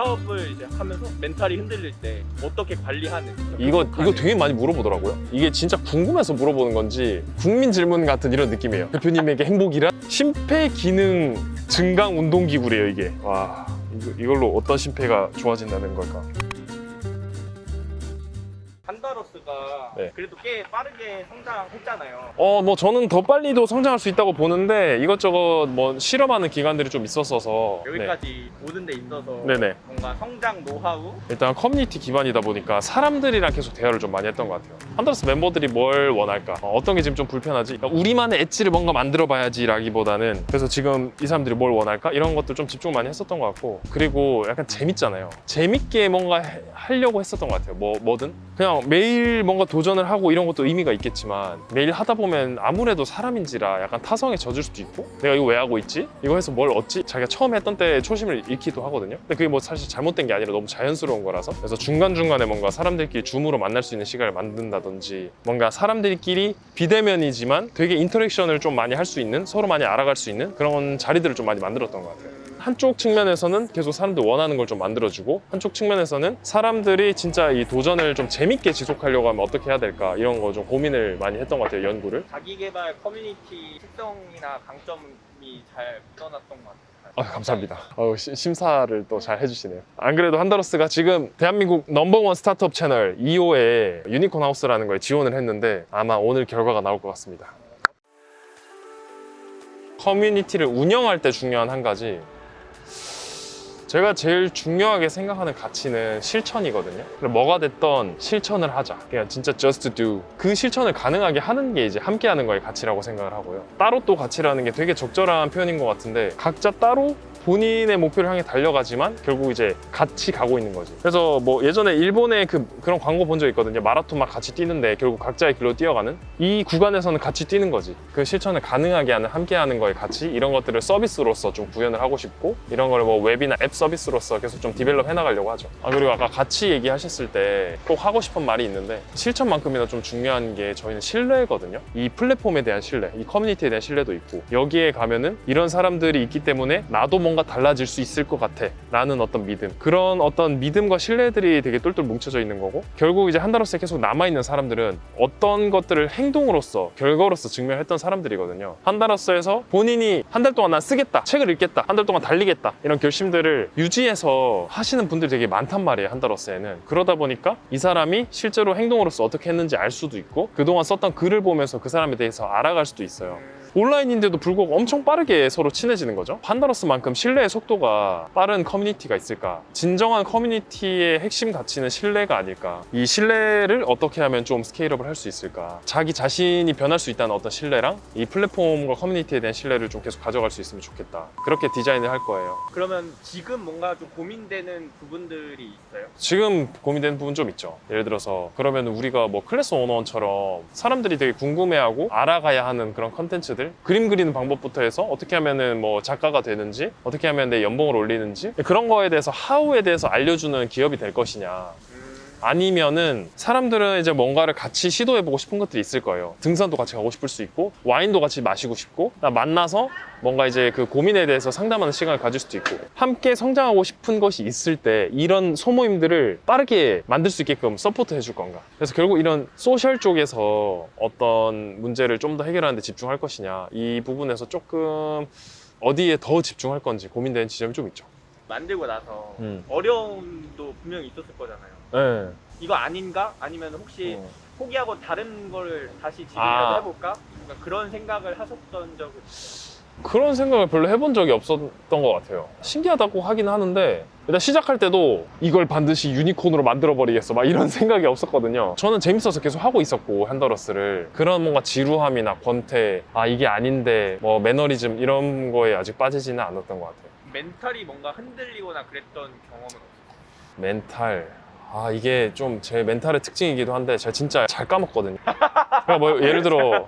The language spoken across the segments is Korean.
사업을 이제 하면서 멘탈이 흔들릴 때 어떻게 관리하는 이거 이거 되게 많이 물어보더라고요. 이게 진짜 궁금해서 물어보는 건지 국민 질문 같은 이런 느낌이에요. 대표님에게 행복이란 심폐 기능 증강 운동 기구래요 이게. 와 이거, 이걸로 어떤 심폐가 좋아진다는 걸까? 한다로스가 네. 그래도 꽤 빠르게 성장했잖아요. 어, 뭐 저는 더 빨리도 성장할 수 있다고 보는데 이것저것 뭐 실험하는 기관들이 좀 있었어서 네. 여기까지 오는 데 있어서 네 네. 뭔가 성장 노하우 일단 커뮤니티 기반이다 보니까 사람들이랑 계속 대화를 좀 많이 했던 것 같아요. 한더러스 멤버들이 뭘 원할까? 어, 떤 게 지금 좀 불편하지? 그러니까 우리만의 엣지를 뭔가 만들어 봐야지라기보다는 그래서 지금 이 사람들이 뭘 원할까? 이런 것들 좀 집중 많이 했었던 것 같고 그리고 약간 재밌잖아요. 재밌게 뭔가 해- 하려고 했었던 것 같아요. 뭐, 뭐든. 그냥 매일 뭔가 도전을 하고 이런 것도 의미가 있겠지만 매일 하다 보면 아무래도 사람인지라 약간 타성에 젖을 수도 있고 내가 이거 왜 하고 있지? 이거 해서 뭘 얻지? 자기가 처음 했던 때 초심을 잃기도 하거든요. 근데 그게 뭐 사실 잘못된 게 아니라 너무 자연스러운 거라서 그래서 중간중간에 뭔가 사람들끼리 줌으로 만날 수 있는 시간을 만든다든지 뭔가 사람들끼리 비대면이지만 되게 인터랙션을 좀 많이 할 수 있는 서로 많이 알아갈 수 있는 그런 자리들을 좀 많이 만들었던 것 같아요. 한쪽 측면에서는 계속 사람들 원하는 걸 좀 만들어주고 한쪽 측면에서는 사람들이 진짜 이 도전을 좀 재밌게 지속하려고 하면 어떻게 해야 될까 이런 거 좀 고민을 많이 했던 것 같아요 연구를 자기 개발 커뮤니티 특성이나 강점이 잘 묻어났던 것 같아요. 아, 감사합니다. 어우, 시- 심사를 또 잘 해주시네요. 안 그래도 한다로스가 지금 대한민국 넘버원 스타트업 채널 2호에 유니콘 하우스라는 거에 지원을 했는데 아마 오늘 결과가 나올 것 같습니다. 커뮤니티를 운영할 때 중요한 한 가지 제가 제일 중요하게 생각하는 가치는 실천이거든요. 뭐가 됐던 실천을 하자. 그냥 진짜 just do. 그 실천을 가능하게 하는 게 이제 함께 하는 거의 가치라고 생각을 하고요. 따로 또 가치라는 게 되게 적절한 표현인 것 같은데 각자 따로 본인의 목표를 향해 달려가지만 결국 이제 같이 가고 있는 거지. 그래서 뭐 예전에 일본의 그 그런 광고 본 적 있거든요. 마라톤 막 같이 뛰는데 결국 각자의 길로 뛰어가는 이 구간에서는 같이 뛰는 거지. 그 실천을 가능하게 하는 함께 하는 거의 가치 이런 것들을 서비스로서 좀 구현을 하고 싶고 이런 걸 뭐 웹이나 앱 서비스로서 계속 좀 디벨롭 해나가려고 하죠. 아 그리고 아까 같이 얘기하셨을 때 꼭 하고 싶은 말이 있는데 실천만큼이나 좀 중요한 게 저희는 신뢰거든요. 이 플랫폼에 대한 신뢰, 이 커뮤니티에 대한 신뢰도 있고 여기에 가면은 이런 사람들이 있기 때문에 나도 뭔가 달라질 수 있을 것 같아. 라는 어떤 믿음. 그런 어떤 믿음과 신뢰들이 되게 똘똘 뭉쳐져 있는 거고 결국 이제 한 달로서 계속 남아있는 사람들은 어떤 것들을 행동으로서 결과로서 증명했던 사람들이거든요. 한 달로서에서 본인이 한 달 동안 난 쓰겠다 책을 읽겠다 한 달 동안 달리겠다 이런 결심들을 유지해서 하시는 분들이 되게 많단 말이에요 한 달로스에는. 그러다 보니까 이 사람이 실제로 행동으로서 어떻게 했는지 알 수도 있고 그동안 썼던 글을 보면서 그 사람에 대해서 알아갈 수도 있어요 온라인인데도 불구하고 엄청 빠르게 서로 친해지는 거죠. 판다러스만큼 신뢰의 속도가 빠른 커뮤니티가 있을까? 진정한 커뮤니티의 핵심 가치는 신뢰가 아닐까? 이 신뢰를 어떻게 하면 좀 스케일업을 할 수 있을까? 자기 자신이 변할 수 있다는 어떤 신뢰랑 이 플랫폼과 커뮤니티에 대한 신뢰를 좀 계속 가져갈 수 있으면 좋겠다. 그렇게 디자인을 할 거예요. 그러면 지금 뭔가 좀 고민되는 부분들이 있어요? 지금 고민되는 부분 좀 있죠. 예를 들어서 그러면 우리가 뭐 클래스 원원처럼 사람들이 되게 궁금해하고 알아가야 하는 그런 컨텐츠들 그림 그리는 방법부터 해서 어떻게 하면은 뭐 작가가 되는지 어떻게 하면 내 연봉을 올리는지 그런 거에 대해서 하우에 대해서 알려주는 기업이 될 것이냐 아니면은 사람들은 이제 뭔가를 같이 시도해보고 싶은 것들이 있을 거예요. 등산도 같이 가고 싶을 수 있고 와인도 같이 마시고 싶고 나 만나서 뭔가 이제 그 고민에 대해서 상담하는 시간을 가질 수도 있고 함께 성장하고 싶은 것이 있을 때 이런 소모임들을 빠르게 만들 수 있게끔 서포트 해줄 건가 그래서 결국 이런 소셜 쪽에서 어떤 문제를 좀 더 해결하는 데 집중할 것이냐 이 부분에서 조금 어디에 더 집중할 건지 고민되는 지점이 좀 있죠 만들고 나서 음. 어려움도 분명히 있었을 거잖아요. 네. 이거 아닌가? 아니면 혹시 어. 포기하고 다른 거를 다시 지금이라도 아. 해볼까? 그런 생각을 하셨던 적은 그런 생각을 별로 해본 적이 없었던 것 같아요. 신기하다고 하긴 하는데 일단 시작할 때도 이걸 반드시 유니콘으로 만들어 버리겠어 막 이런 생각이 없었거든요. 저는 재밌어서 계속 하고 있었고 핸더러스를 그런 뭔가 지루함이나 권태 아 이게 아닌데 뭐 매너리즘 이런 거에 아직 빠지지는 않았던 것 같아요. 멘탈이 뭔가 흔들리거나 그랬던 경험은 없어요. 멘탈 아 이게 좀 제 멘탈의 특징이기도 한데 제가 진짜 잘 까먹거든요. 그러니까 뭐 예를 들어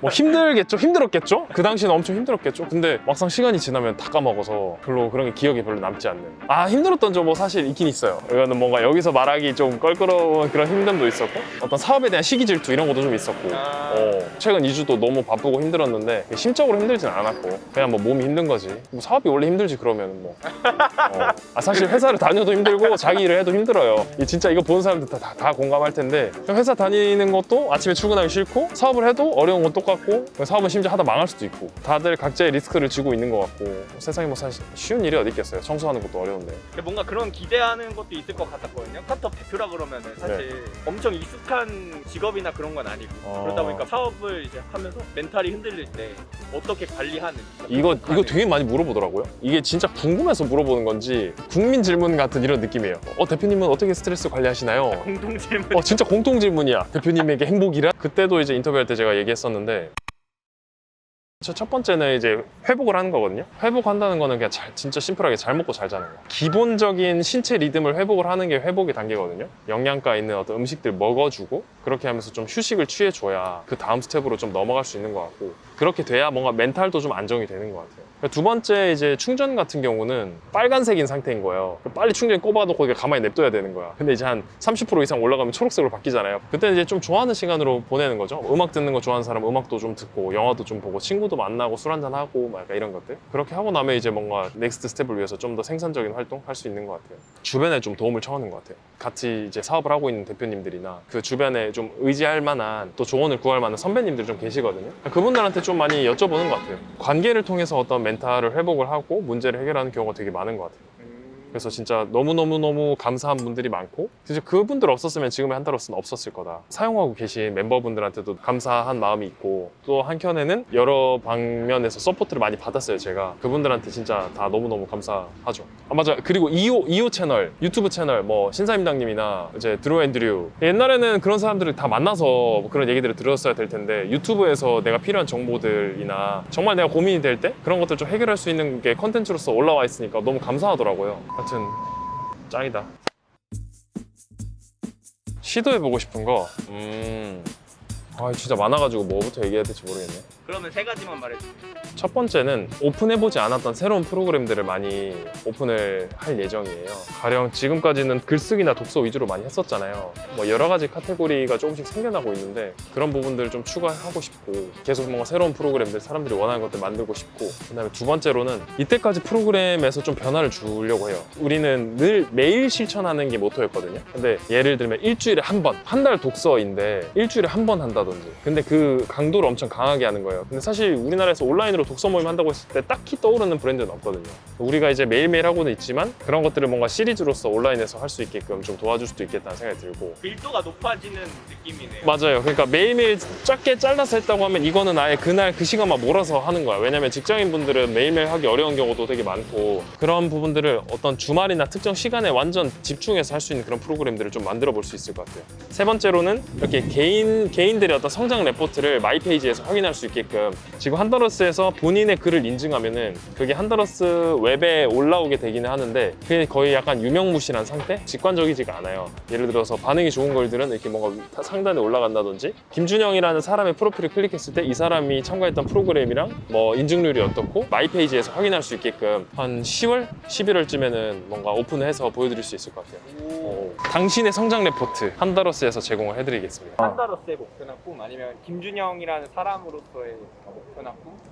뭐 힘들겠죠, 힘들었겠죠. 그 당시는 엄청 힘들었겠죠. 근데 막상 시간이 지나면 다 까먹어서 별로 그런 게 기억에 별로 남지 않는. 아 힘들었던 점 뭐 사실 있긴 있어요. 이거는 뭔가 여기서 말하기 좀 껄끄러운 그런 힘듦도 있었고 어떤 사업에 대한 시기 질투 이런 것도 좀 있었고. 아. 어, 최근 2주도 너무 바쁘고 힘들었는데 심적으로 힘들진 않았고 그냥 뭐 몸이 힘든 거지. 뭐 사업이 원래 힘들지 그러면 뭐. 어. 아 사실 회사를 다녀도 힘들고 자기 일을 해도 힘들어요. 이 진짜 이거 보는 사람들 다, 다, 다 공감할 텐데 회사 다니는 것도 아침에 출근하기 싫고 사업을 해도 어려운 건 똑같고 사업은 심지어 하다 망할 수도 있고 다들 각자의 리스크를 지고 있는 것 같고 세상에 뭐 사실 쉬운 일이 어디 있겠어요. 청소하는 것도 어려운데. 뭔가 그런 기대하는 것도 있을 것 같았거든요. 스타트업 대표라 그러면은 사실 엄청 익숙한 직업이나 그런 건 아니고 네. 어. 그러다 보니까 사업을 이제 하면서 멘탈이 흔들릴 때 어떻게 관리하는 이거 이거 되게 많이 물어보더라고요. 이게 진짜 궁금해서 물어보는 건지 국민 질문 같은 이런 느낌이에요. 어 대표님은 어떻게 스트레스 관리하시나요? 공동 질문 어 진짜 공통 질문이야. 대표님에게 행복이란? 그때도 이제 인터뷰할 때 제가 얘기했었는데 저 첫 번째는 이제 회복을 하는 거거든요. 회복한다는 거는 그냥 잘- 진짜 심플하게 잘 먹고 잘 자는 거. 기본적인 신체 리듬을 회복을 하는 게 회복의 단계거든요. 영양가 있는 어떤 음식들 먹어주고 그렇게 하면서 좀 휴식을 취해줘야 그 다음 스텝으로 좀 넘어갈 수 있는 것 같고 그렇게 돼야 뭔가 멘탈도 좀 안정이 되는 것 같아요. 두 번째 이제 충전 같은 경우는 빨간색인 상태인 거예요. 빨리 충전 꼽아놓고 가만히 냅둬야 되는 거야. 근데 이제 한 30% 이상 올라가면 초록색으로 바뀌잖아요. 그때 이제 좀 좋아하는 시간으로 보내는 거죠. 음악 듣는 거 좋아하는 사람 음악도 좀 듣고 영화도 좀 보고 친구 도 만나고 술 한잔 하고 막 약간 이런 것들. 그렇게 하고 나면 이제 뭔가 넥스트 스텝을 위해서 좀 더 생산적인 활동 할 수 있는 것 같아요. 주변에 좀 도움을 청하는 것 같아요. 같이 이제 사업을 하고 있는 대표님들이나 그 주변에 좀 의지할 만한 또 조언을 구할 만한 선배님들 좀 계시거든요. 그분들한테 좀 많이 여쭤보는 것 같아요. 관계를 통해서 어떤 멘탈을 회복을 하고 문제를 해결하는 경우가 되게 많은 것 같아요. 음, 그래서 진짜 너무너무너무 감사한 분들이 많고 진짜 그분들 없었으면 지금의 한달로스는 없었을 거다. 사용하고 계신 멤버분들한테도 감사한 마음이 있고 또 한켠에는 여러 방면에서 서포트를 많이 받았어요 제가. 그분들한테 진짜 다 너무너무 감사하죠. 아 맞아. 그리고 2호, 2호 채널 유튜브 채널 뭐 신사임당님이나 이제 드로 앤드류. 옛날에는 그런 사람들을 다 만나서 뭐 그런 얘기들을 들었어야 될 텐데 유튜브에서 내가 필요한 정보들이나 정말 내가 고민이 될 때 그런 것들 좀 해결할 수 있는 게 컨텐츠로서 올라와 있으니까 너무 감사하더라고요 하여튼 짱이다. 시도해보고 싶은 거? 음... 아 진짜 많아가지고 뭐부터 얘기해야 될지 모르겠네 그러면 세 가지만 말해주세요. 첫 번째는 오픈해보지 않았던 새로운 프로그램들을 많이 오픈을 할 예정이에요. 가령 지금까지는 글쓰기나 독서 위주로 많이 했었잖아요. 뭐 여러 가지 카테고리가 조금씩 생겨나고 있는데 그런 부분들을 좀 추가하고 싶고 계속 뭔가 새로운 프로그램들 사람들이 원하는 것들 만들고 싶고 그다음에 두 번째로는 이때까지 프로그램에서 좀 변화를 주려고 해요. 우리는 늘 매일 실천하는 게 모토였거든요. 근데 예를 들면 일주일에 한 번, 한 달 독서인데 일주일에 한 번 한다든지. 근데 그 강도를 엄청 강하게 하는 거예요. 근데 사실 우리나라에서 온라인으로 독서 모임 한다고 했을 때 딱히 떠오르는 브랜드는 없거든요. 우리가 이제 매일매일 하고는 있지만 그런 것들을 뭔가 시리즈로서 온라인에서 할 수 있게끔 좀 도와줄 수도 있겠다는 생각이 들고 밀도가 높아지는 느낌이네요. 맞아요. 그러니까 매일매일 작게 잘라서 했다고 하면 이거는 아예 그날 그 시간만 몰아서 하는 거야. 왜냐면 직장인 분들은 매일매일 하기 어려운 경우도 되게 많고 그런 부분들을 어떤 주말이나 특정 시간에 완전 집중해서 할 수 있는 그런 프로그램들을 좀 만들어 볼 수 있을 것 같아요. 세 번째로는 이렇게 개인 개인들의 어떤 성장 레포트를 마이 페이지에서 확인할 수 있게 끔 지금 한더러스에서 본인의 글을 인증하면은 그게 한더러스 웹에 올라오게 되기는 하는데 그게 거의 약간 유명무실한 상태? 직관적이지가 않아요. 예를 들어서 반응이 좋은 글들은 이렇게 뭔가 상단에 올라간다든지 김준영이라는 사람의 프로필을 클릭했을 때 이 사람이 참가했던 프로그램이랑 뭐 인증률이 어떻고 마이 페이지에서 확인할 수 있게끔 한 10월, 11월쯤에는 뭔가 오픈을 해서 보여드릴 수 있을 것 같아요. 오. 어, 당신의 성장 레포트 한더러스에서 제공을 해드리겠습니다. 한다로스의 목표나 꿈 아니면 김준영이라는 사람으로서의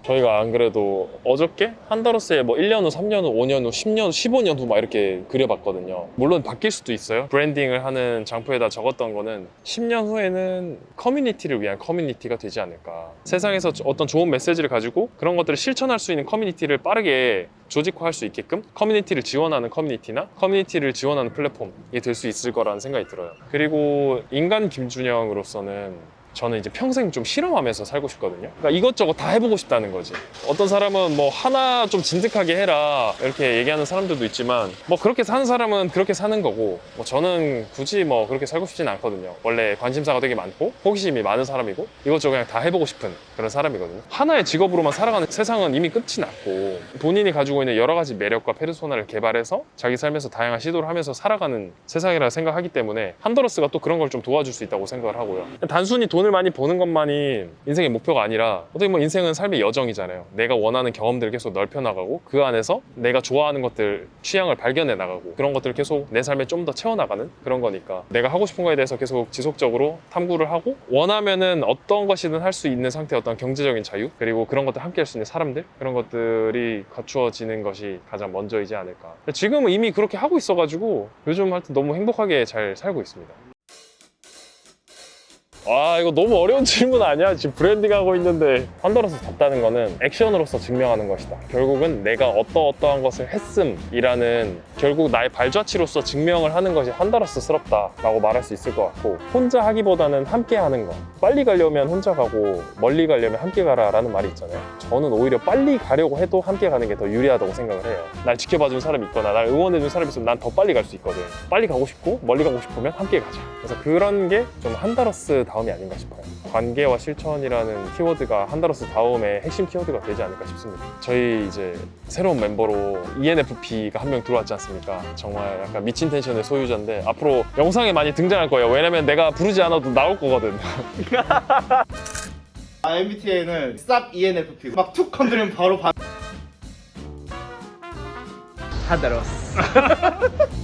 저희가 안 그래도 어저께 한 다로스에 뭐 1년 후, 3년 후, 5년 후, 10년 후, 15년 후 막 이렇게 그려봤거든요. 물론 바뀔 수도 있어요. 브랜딩을 하는 장표에다 적었던 거는 10년 후에는 커뮤니티를 위한 커뮤니티가 되지 않을까. 세상에서 어떤 좋은 메시지를 가지고 그런 것들을 실천할 수 있는 커뮤니티를 빠르게 조직화할 수 있게끔 커뮤니티를 지원하는 커뮤니티나 커뮤니티를 지원하는 플랫폼이 될 수 있을 거라는 생각이 들어요. 그리고 인간 김준영으로서는 저는 이제 평생 좀 실험하면서 살고 싶거든요. 그러니까 이것저것 다 해보고 싶다는 거지. 어떤 사람은 뭐 하나 좀 진득하게 해라 이렇게 얘기하는 사람들도 있지만 뭐 그렇게 사는 사람은 그렇게 사는 거고 뭐 저는 굳이 뭐 그렇게 살고 싶진 않거든요. 원래 관심사가 되게 많고 호기심이 많은 사람이고 이것저것 그냥 다 해보고 싶은 그런 사람이거든요. 하나의 직업으로만 살아가는 세상은 이미 끝이 났고 본인이 가지고 있는 여러 가지 매력과 페르소나를 개발해서 자기 삶에서 다양한 시도를 하면서 살아가는 세상이라 생각하기 때문에 한더러스가 또 그런 걸 좀 도와줄 수 있다고 생각을 하고요. 단순히 돈을 많이 버는 것만이 인생의 목표가 아니라 어떻게 보면 인생은 삶의 여정이잖아요. 내가 원하는 경험들을 계속 넓혀 나가고 그 안에서 내가 좋아하는 것들 취향을 발견해 나가고 그런 것들을 계속 내 삶에 좀 더 채워 나가는 그런 거니까 내가 하고 싶은 거에 대해서 계속 지속적으로 탐구를 하고 원하면은 어떤 것이든 할 수 있는 상태의 어떤 경제적인 자유 그리고 그런 것들 함께 할 수 있는 사람들 그런 것들이 갖추어지는 것이 가장 먼저이지 않을까. 지금은 이미 그렇게 하고 있어가지고 요즘 하여튼 너무 행복하게 잘 살고 있습니다. 아 이거 너무 어려운 질문 아니야? 지금 브랜딩 하고 있는데 한더러스 덥다는 거는 액션으로서 증명하는 것이다. 결국은 내가 어떠어떠한 것을 했음이라는 결국 나의 발자취로서 증명을 하는 것이 한더러스스럽다라고 말할 수 있을 것 같고 혼자 하기보다는 함께 하는 거. 빨리 가려면 혼자 가고 멀리 가려면 함께 가라라는 말이 있잖아요. 저는 오히려 빨리 가려고 해도 함께 가는 게 더 유리하다고 생각을 해요. 날 지켜봐 준 사람이 있거나 날 응원해 준 사람이 있으면 난 더 빨리 갈 수 있거든. 빨리 가고 싶고 멀리 가고 싶으면 함께 가자. 그래서 그런 게 좀 한다러스 다음이 아닌가 싶어요. 관계와 실천이라는 키워드가 한다러스 다음의 핵심 키워드가 되지 않을까 싶습니다. 저희 이제 새로운 멤버로 ENFP가 한 명 들어왔지 않 습니까? 정말 약간 미친 텐션의 소유자인데 앞으로 영상에 많이 등장할 거예요. 왜냐면 내가 부르지 않아도 나올 거거든. 아, MBTI는 쌉 ENFP 막 툭 건드리면 바로 반 하다로스